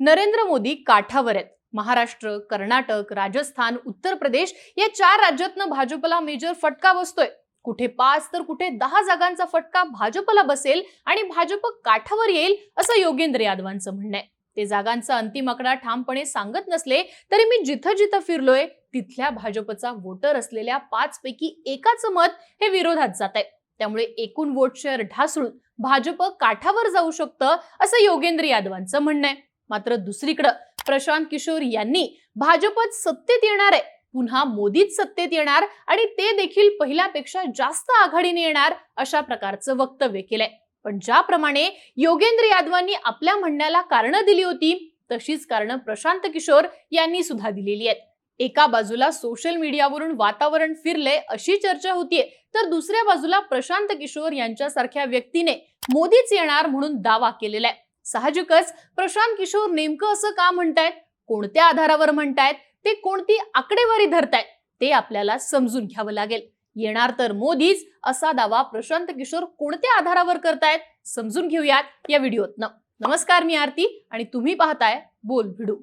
नरेंद्र मोदी काठावर आहेत महाराष्ट्र कर्नाटक राजस्थान उत्तर प्रदेश या चार राज्यातनं भाजपला मेजर फटका बसतोय. कुठे पाच तर कुठे दहा जागांचा फटका भाजपला बसेल आणि भाजप काठावर येईल असं योगेंद्र यादवांचं म्हणणं आहे. ते जागांचा अंतिम आकडा ठामपणे सांगत नसले तरी मी जिथं जिथं फिरलोय तिथल्या भाजपचा वोटर असलेल्या पाच पैकी एकाचं मत हे विरोधात जात आहे त्यामुळे एकूण वोट शेअर ढासळून भाजप काठावर जाऊ शकतं असं योगेंद्र यादवांचं म्हणणं आहे. मात्र दुसरीकडं प्रशांत किशोर यांनी भाजपत सत्तेत येणार आहे. पुन्हा मोदीच सत्तेत येणार आणि ते देखील पहिल्यापेक्षा जास्त आघाडीने येणार अशा प्रकारचं वक्तव्य केलंय. पण ज्याप्रमाणे योगेंद्र यादवांनी आपल्या म्हणण्याला कारणं दिली होती तशीच कारणं प्रशांत किशोर यांनी सुद्धा दिलेली आहेत. एका बाजूला सोशल मीडियावरून वातावरण फिरले अशी चर्चा होतीये तर दुसऱ्या बाजूला प्रशांत किशोर यांच्यासारख्या व्यक्तीने मोदीच येणार म्हणून दावा केलेला आहे साहजिकच. प्रशांत किशोर नेमकं असं का म्हणतायत? कोणत्या आधारावर म्हणतायत? ते कोणती आकडेवारी धरतायत? ते आपल्याला समजून घ्यावं लागेल. येणार तर मोदीच असा दावा प्रशांत किशोर कोणत्या आधारावर करतायत? समजून घेऊयात या व्हिडिओतनं. नमस्कार मी आरती आणि तुम्ही पाहताय बोल भिडू.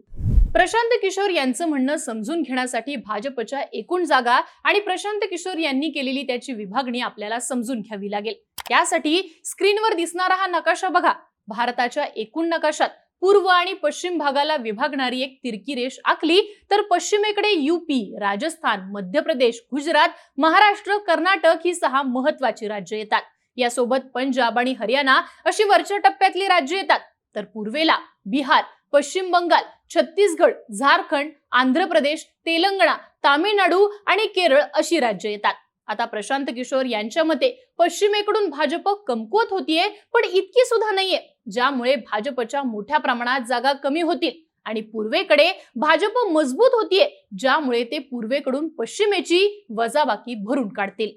प्रशांत किशोर यांचं म्हणणं समजून घेण्यासाठी भाजपच्या एकूण जागा आणि प्रशांत किशोर यांनी केलेली त्याची विभागणी आपल्याला समजून घ्यावी लागेल. त्यासाठी स्क्रीनवर दिसणारा हा नकाशा बघा. भारताच्या एकूण नकाशात पूर्व आणि पश्चिम भागाला विभागणारी एक तिरकी रेष आखली तर पश्चिमेकडे युपी राजस्थान मध्य प्रदेश गुजरात महाराष्ट्र कर्नाटक ही सहा महत्वाची राज्य येतात. यासोबत पंजाब आणि हरियाणा अशी वरच्या टप्प्यातली राज्य येतात. तर पूर्वेला बिहार पश्चिम बंगाल छत्तीसगड झारखंड आंध्र प्रदेश तेलंगणा तामिळनाडू आणि केरळ अशी राज्य येतात. आता प्रशांत किशोर यांच्या मते पश्चिमेकडून भाजप कमकुवत होतीये पण इतकी सुद्धा नाहीये ज्यामुळे भाजपच्या मोठ्या प्रमाणात जागा कमी होतील. आणि पूर्वेकडे भाजप मजबूत होतीये ज्यामुळे ते पूर्वेकडून पश्चिमेची वजाबाकी भरून काढतील.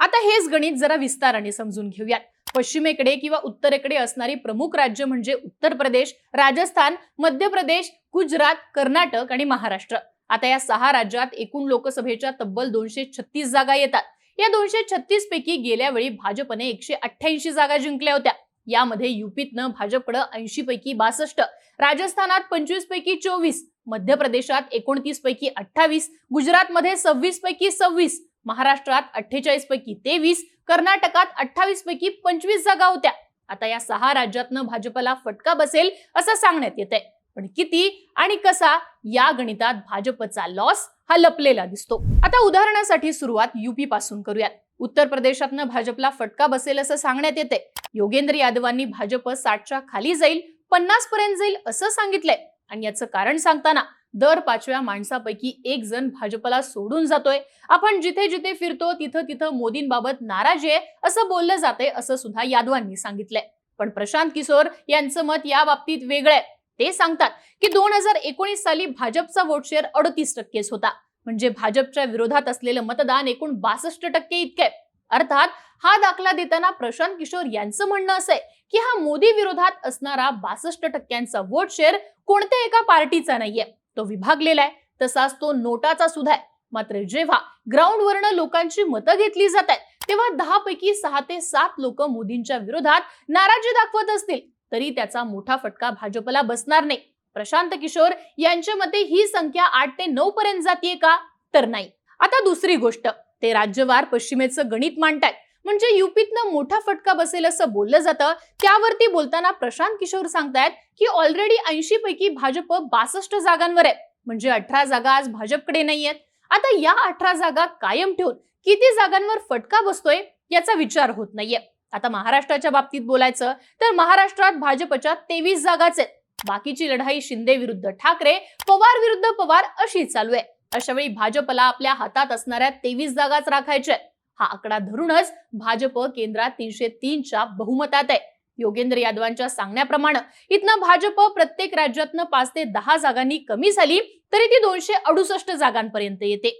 आता हेच गणित जरा विस्ताराने समजून घेऊयात. पश्चिमेकडे किंवा उत्तरेकडे असणारी प्रमुख राज्य म्हणजे उत्तर प्रदेश राजस्थान मध्य प्रदेश गुजरात कर्नाटक आणि महाराष्ट्र. आता या सहा राज्यात एकूण लोकसभेच्या तब्बल दोनशे छत्तीस जागा येतात. या दोनशे छत्तीस पैकी गेल्या वेळी भाजपने एकशे अठ्ठ्याऐंशी जागा जिंकल्या होत्या. यामध्ये युपीतनं भाजपकडं ऐंशी पैकी बासष्ट राजस्थानात पंचवीस पैकी चोवीस मध्य प्रदेशात एकोणतीस पैकी अठ्ठावीस गुजरातमध्ये सव्वीस पैकी सव्वीस महाराष्ट्रात अठ्ठेचाळीस पैकी तेवीस कर्नाटकात अठ्ठावीस पैकी पंचवीस जागा होत्या. आता या सहा राज्यातनं भाजपला फटका बसेल असं सांगण्यात येत आहे पण किती आणि कसा या गणितात भाजपचा लॉस हा लपलेला दिसतो. आता उदाहरणासाठी सुरुवात युपी पासून करूयात. उत्तर प्रदेशातनं भाजपला फटका बसेल असं सांगण्यात येते. योगेंद्र यादवांनी भाजप साठच्या खाली जाईल पन्नास पर्यंत जाईल असं सांगितलंय. आणि याचं कारण सांगताना दर पाचव्या माणसापैकी एक जण भाजपला सोडून जातोय. आपण जिथे जिथे फिरतो तिथं तिथं मोदींबाबत नाराज आहे असं बोललं जाते असं सुद्धा यादवांनी सांगितलंय. पण प्रशांत किशोर यांचं मत या बाबतीत वेगळं आहे. ते सांगतात की दोन हजार एकोणीस साली भाजपचा वोट शेअर अडतीस टक्केच होता. म्हणजे भाजपच्या विरोधात असलेलं मतदान एकूण बासष्ट टक्के इतके अर्थात हा दाखला देताना प्रशांत किशोर यांचं म्हणणं असं आहे की हा मोदी विरोधात असणारा बासष्ट टक्क्यांचा वोट शेअर कोणत्या एका पार्टीचा नाहीये. तो विभागलेला आहे. तसाच तो नोटाचा सुद्धा आहे. मात्र जेव्हा ग्राउंडवरनं लोकांची मतं घेतली जात आहेत तेव्हा दहा पैकी सहा ते सात लोक मोदींच्या विरोधात नाराजी दाखवत असतील. तरी त्याचा मोठा फटका भाजपला बसणार नाही. प्रशांत किशोर यांच्या मते ही संख्या आठ ते नऊ पर्यंत जातीये का? तर नाही. आता दुसरी गोष्ट. ते राज्यवार पश्चिमेचं गणित मांडतायत. म्हणजे युपीतनं मोठा फटका बसेल असं बोललं जातं. त्यावरती बोलताना प्रशांत किशोर सांगतायत की ऑलरेडी ऐंशी पैकी भाजप बासष्ट जागांवर आहे म्हणजे अठरा जागा आज भाजपकडे नाहीयेत. आता या अठरा जागा कायम ठेवून किती जागांवर फटका बसतोय याचा विचार होत नाहीये. आता महाराष्ट्राच्या बाबतीत बोलायचं तर महाराष्ट्रात भाजपच्या तेवीस जागाच आहेत. बाकीची लढाई शिंदे विरुद्ध ठाकरे पवार विरुद्ध पवार अशी चालू आहे. अशा वेळी भाजपला आपल्या हातात असणाऱ्या तेवीस जागाच राखायच्या हा आकडा धरूनच भाजप केंद्रात तीनशे तीनच्या बहुमतात आहे. योगेंद्र यादवांच्या सांगण्याप्रमाणे इथनं भाजप प्रत्येक राज्यातनं पाच ते दहा जागांनी कमी झाली तरी ती दोनशे अडुसष्ट जागांपर्यंत येते.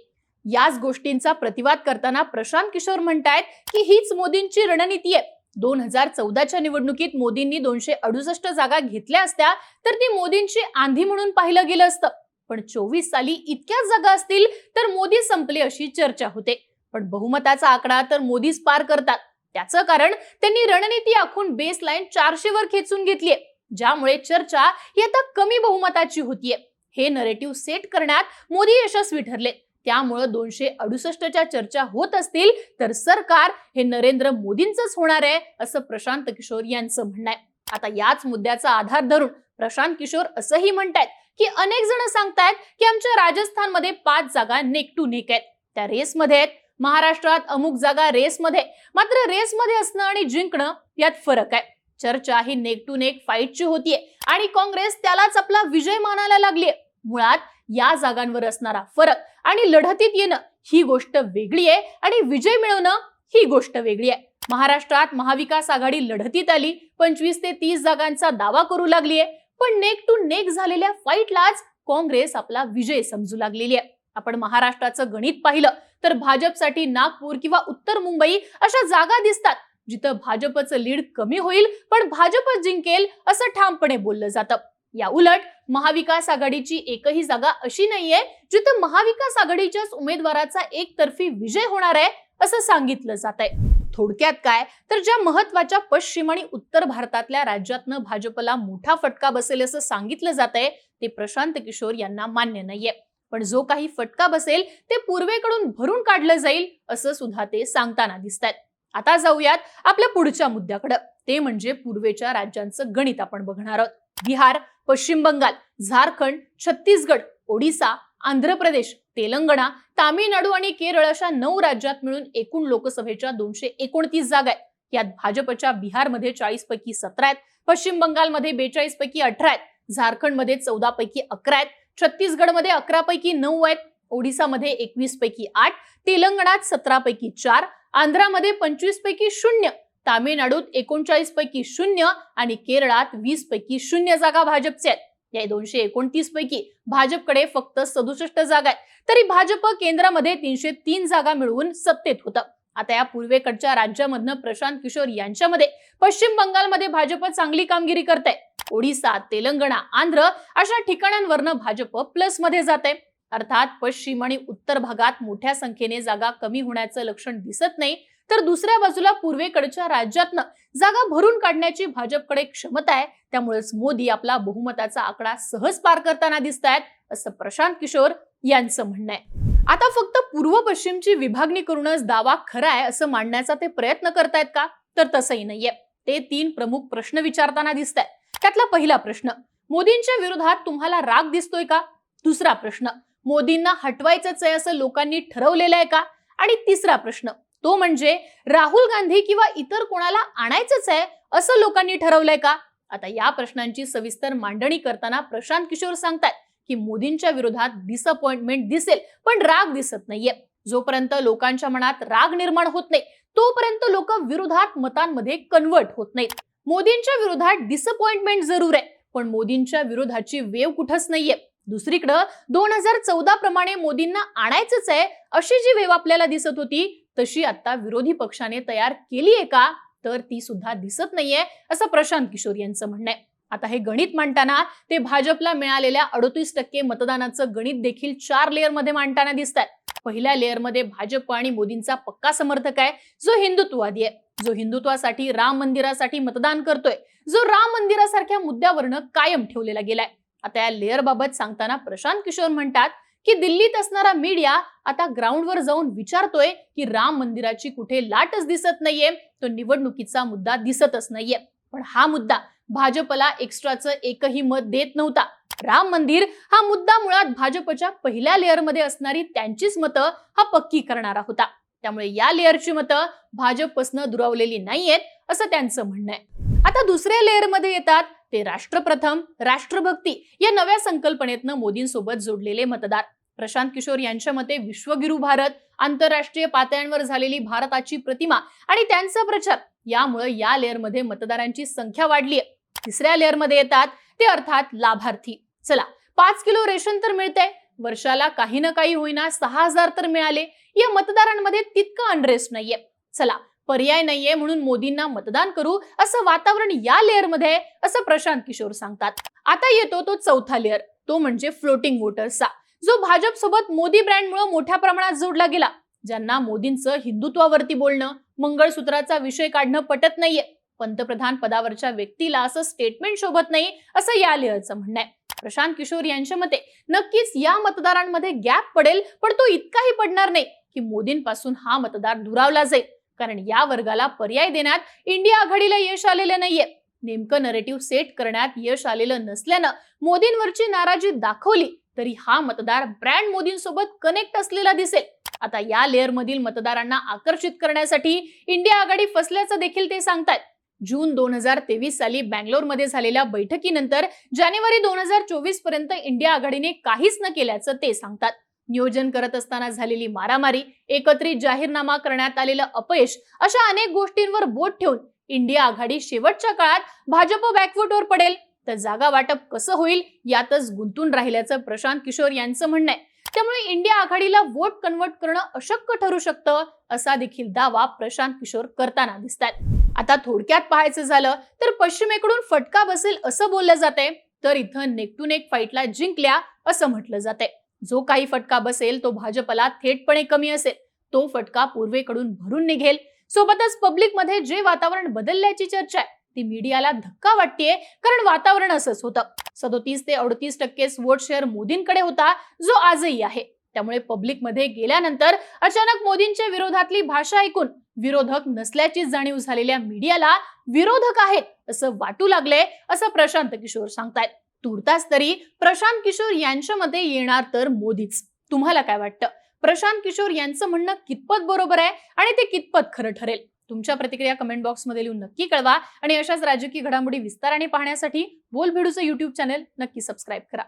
याच गोष्टींचा प्रतिवाद करताना प्रशांत किशोर म्हणतायत की हीच मोदींची रणनीती आहे. दोन हजार चौदाच्या निवडणुकीत मोदींनी दोनशे अडुसष्ट जागा घेतल्या असत्या तर ती मोदींची आंधी म्हणून पाहिलं गेलं असतं. पण चोवीस साली इतक्याच जागा असतील तर मोदी संपले अशी चर्चा होते. पण बहुमताचा आकडा तर मोदीच पार करतात. त्याचं कारण त्यांनी रणनीती आखून बेस लाईन चारशे वर खेचून घेतलीये. ज्यामुळे चर्चा ही आता कमी बहुमताची होतीये. हे नरेटिव्ह सेट करण्यात मोदी यशस्वी ठरले. त्यामुळं दोनशे अडुसष्टच्या चर्चा होत असतील तर सरकार हे नरेंद्र मोदींचंच होणार आहे असं प्रशांत किशोर यांचं म्हणणं आहे. आता याच मुद्द्याचा आधार धरून प्रशांत किशोर असंही म्हणतायत की अनेक जण सांगतायत की आमच्या राजस्थानमध्ये पाच जागा नेक टू नेक आहेत. त्या रेसमध्ये आहेत. महाराष्ट्रात अमुक जागा रेसमध्ये. मात्र रेसमध्ये असणं आणि जिंकणं यात फरक आहे. चर्चा ही नेक टू नेक फाईटची होतीये आणि काँग्रेस त्यालाच आपला विजय मानायला लागलीय. मुळात या जागांवर असणारा फरक आणि लढतीत येणं ही गोष्ट वेगळी आहे आणि विजय मिळवणं ही गोष्ट वेगळी आहे. महाराष्ट्रात महाविकास आघाडी लढतीत आली पंचवीस ते तीस जागांचा दावा करू लागलीये पण नेक टू नेक झालेल्या फाईटलाच काँग्रेस आपला विजय समजू लागलेली आहे. आपण महाराष्ट्राचं गणित पाहिलं तर भाजपसाठी नागपूर किंवा उत्तर मुंबई अशा जागा दिसतात जिथं भाजपचं लीड कमी होईल पण भाजपच जिंकेल असं ठामपणे बोललं जातं. या उलट महाविकास आघाडीची एकही जागा अशी नाहीये जिथं महाविकास आघाडीच्याच उमेदवाराचा एकतर्फी विजय होणार आहे असं सांगितलं जात आहे थोडक्यात काय? तर ज्या महत्त्वाच्या पश्चिम आणि उत्तर भारतातल्या राज्यातनं भाजपला मोठा फटका बसेल असं सांगितलं जात आहे ते प्रशांत किशोर यांना मान्य नाहीये. पण जो काही फटका बसेल ते पूर्वेकडून भरून काढलं जाईल असं सुद्धा ते सांगताना दिसत आहेत आता जाऊयात आपल्या पुढच्या मुद्द्याकडं. ते म्हणजे पूर्वेच्या राज्यांचं गणित आपण बघणार आहोत. बिहार पश्चिम बंगाल झारखंड छत्तीसगड ओडिसा आंध्र प्रदेश तेलंगणा तामिळनाडू आणि केरळ अशा नऊ राज्यात मिळून एकूण लोकसभेच्या दोनशे एकोणतीस जागा आहेत. यात भाजपच्या बिहारमध्ये चाळीस पैकी सतरा आहेत पश्चिम बंगालमध्ये बेचाळीस पैकी अठरा आहेत झारखंडमध्ये चौदा पैकी अकरा आहेत छत्तीसगडमध्ये अकरा पैकी नऊ आहेत ओडिसामध्ये एकवीस पैकी आठ तेलंगणात सतरा पैकी चार आंध्रामध्ये पंचवीस पैकी शून्य. तामिळनाडूत एकोणचाळीस पैकी शून्य आणि केरळात वीस पैकी शून्य जागा भाजपचे आहेत. या दोनशे एकोणतीस पैकी भाजपकडे फक्त सदुसष्ट जागा आहेत. तरी भाजप केंद्रामध्ये तीनशे तीन जागा मिळवून सत्तेत होतं. आता या पूर्वेकडच्या राज्यामधनं प्रशांत किशोर यांच्यामध्ये पश्चिम बंगालमध्ये भाजप चांगली कामगिरी करते ओडिसा तेलंगणा आंध्र अशा ठिकाणांवरनं भाजप प्लसमध्ये आहे अर्थात पश्चिम आणि उत्तर भागात मोठ्या संख्येने जागा कमी होण्याचं लक्षण दिसत नाही. तर दुसऱ्या बाजूला पूर्वेकडच्या राज्यातनं जागा भरून काढण्याची भाजपकडे क्षमता आहे. त्यामुळेच मोदी आपला बहुमताचा आकडा सहज पार करताना दिसत आहेत असं प्रशांत किशोर यांचं म्हणणं आहे. आता फक्त पूर्व पश्चिमची विभागणी करूनच दावा खरा आहे असं मांडण्याचा ते प्रयत्न करतायत का? तर तसंही नाहीये. ते तीन प्रमुख प्रश्न विचारताना दिसत आहेत त्यातला पहिला प्रश्न मोदींच्या विरोधात तुम्हाला राग दिसतोय का? दुसरा प्रश्न मोदींना हटवायचंच आहे असं लोकांनी ठरवलेलं आहे का? आणि तिसरा प्रश्न तो म्हणजे राहुल गांधी किंवा इतर कोणाला आणायचंच आहे असं लोकांनी ठरवलंय का? आता या प्रश्नांची सविस्तर मांडणी करताना प्रशांत किशोर सांगतात की मोदींच्या विरोधात डिसअपॉइंटमेंट दिसेल पण राग दिसत नाहीये. जोपर्यंत लोकांच्या मनात राग निर्माण होत नाही तोपर्यंत लोक विरोधात मतांमध्ये कन्वर्ट होत नाहीत. मोदींच्या विरोधात डिसअपॉइंटमेंट जरूर आहे पण मोदींच्या विरोधाची वेव कुठंच नाहीये. दुसरीकडं दोन हजार चौदा प्रमाणे मोदींना आणायचंच आहे अशी जी वेव आपल्याला दिसत होती तशी आता विरोधी पक्षाने तयार केली आहे का? तर ती सुद्धा दिसत नाहीये असं प्रशांत किशोर यांचं म्हणणं आहे. आता हे गणित मांडताना ते भाजपला मिळालेल्या अडोतीस टक्के मतदानाचं गणित देखील चार लेअरमध्ये मांडताना दिसत आहेत पहिल्या लेअरमध्ये भाजप आणि मोदींचा पक्का समर्थक आहे जो हिंदुत्ववादी आहे. जो हिंदुत्वासाठी राम मंदिरासाठी मतदान करतोय. जो राम मंदिरासारख्या मुद्द्यावरनं कायम ठेवलेला गेलाय. आता या लेअर बाबत सांगताना प्रशांत किशोर म्हणतात की दिल्लीत असणारा मीडिया आता ग्राउंडवर जाऊन विचारतोय की राम मंदिराची कुठे लाटच दिसत नाहीये तो निवडणुकीचा मुद्दा दिसतच नाहीये. पण हा मुद्दा भाजपला एक्स्ट्राचं एकही मत देत नव्हता. राम मंदिर हा मुद्दा मुळात भाजपच्या पहिल्या लेअरमध्ये असणारी त्यांचीच मतं हा पक्की करणारा होता. त्यामुळे या लेअरची मतं भाजपपासनं दुरावलेली नाहीयेत असं त्यांचं म्हणणं आहे. आता दुसऱ्या लेअरमध्ये येतात ते राष्ट्रप्रथम राष्ट्रभक्ती या नव्या संकल्पनेतनं मोदींसोबत जोडलेले मतदार. प्रशांत किशोर यांच्या मते विश्वगिरू भारत आंतरराष्ट्रीय पातळ्यांवर झालेली भारताची प्रतिमा आणि त्यांचा प्रचार यामुळे या लेअरमध्ये मतदारांची संख्या वाढली आहे तिसऱ्या लेअरमध्ये येतात ते अर्थात लाभार्थी. चला पाच किलो रेशन तर मिळतंय. वर्षाला काही ना काही होईना सहा हजार तर मिळाले. या मतदारांमध्ये तितकं अनरेस्ट नाहीये. चला पर्याय नाहीये म्हणून मोदींना मतदान करू असं वातावरण या लेअरमध्ये असं प्रशांत किशोर सांगतात. आता येतो तो चौथा लेअर तो म्हणजे फ्लोटिंग वोटर्सचा जो भाजप सोबत मोदी ब्रँडमुळे मोठ्या प्रमाणात जोडला गेला. ज्यांना मोदींचं हिंदुत्वावरती बोलणं मंगळसूत्राचा विषय काढणं पटत नाहीये. पंतप्रधान पदावरच्या व्यक्तीला असं स्टेटमेंट शोभत नाही असं या लेअरचं म्हणणं आहे. प्रशांत किशोर यांच्या मते नक्कीच या मतदारांमध्ये गॅप पडेल पण तो इतकाही पडणार नाही की मोदींपासून हा मतदार दुरावला जाईल. कारण या वर्गाला पर्याय देण्यात इंडिया आघाडीला यश आलेलं नाहीये. नेमकं नरेटिव्ह सेट करण्यात यश आलेलं नसल्यानं मोदींवरची नाराजी दाखवली तरी हा मतदार ब्रँड मोदींसोबत कनेक्ट असलेला दिसेल. आता या लेअर मधील मतदारांना आकर्षित करण्यासाठी इंडिया आघाडी फसल्याचं देखील ते सांगतात जून दोन हजार तेवीस साली बँगलोरमध्ये झालेल्या बैठकीनंतर जानेवारी दोन हजार चोवीसपर्यंत इंडिया आघाडीने काहीच न केल्याचं ते सांगतात. नियोजन करत असताना झालेली मारामारी एकत्रित जाहीरनामा करण्यात आलेलं अपयश अशा अनेक गोष्टींवर बोट ठेवून इंडिया आघाडी शेवटच्या काळात भाजप बॅकफुटवर पडेल. तर जागा वाटप कसं होईल यातच गुंतून राहिल्याचं प्रशांत किशोर यांचं म्हणणं आहे. त्यामुळे इंडिया आघाडीला वोट कन्वर्ट करणं अशक्य ठरू शकतं असा देखील दावा प्रशांत किशोर करताना दिसतात आता थोडक्यात पाहायचं झालं तर पश्चिमेकडून फटका बसेल असं बोललं जाते तर इथं नेक टू नेक फाईटला जिंकल्या असं म्हटलं जाते जो काही फटका बसेल तो भाजपला थेटपणे कमी असेल तो फटका पूर्वेकडून भरून निघेल. सोबतच पब्लिकमध्ये जे वातावरण बदलल्याची चर्चा आहे ती मीडियाला धक्का वाटतेय कारण वातावरण असंच होतं. सदोतीस ते अडतीस टक्के वोट शेअर मोदींकडे होता जो आजही आहे. त्यामुळे पब्लिकमध्ये गेल्यानंतर अचानक मोदींच्या विरोधातली भाषा ऐकून विरोधक नसल्याची जाणीव झालेल्या मीडियाला विरोधक आहेत असं वाटू लागले असं प्रशांत किशोर सांगतायत. तुर्तास तरी प्रशांत किशोर यांच्या मते येणार तर मोदीच. तुम्हाला काय वाटतं? प्रशांत किशोर यांचं म्हणणं कितपत बरोबर आहे आणि ते कितपत खरं ठरेल? तुमच्या प्रतिक्रिया कमेंट बॉक्समध्ये लिहून नक्की कळवा आणि अशाच राजकीय घडामोडी विस्ताराने पाहण्यासाठी बोल भिडूचं युट्यूब चॅनेल नक्की सबस्क्राईब करा.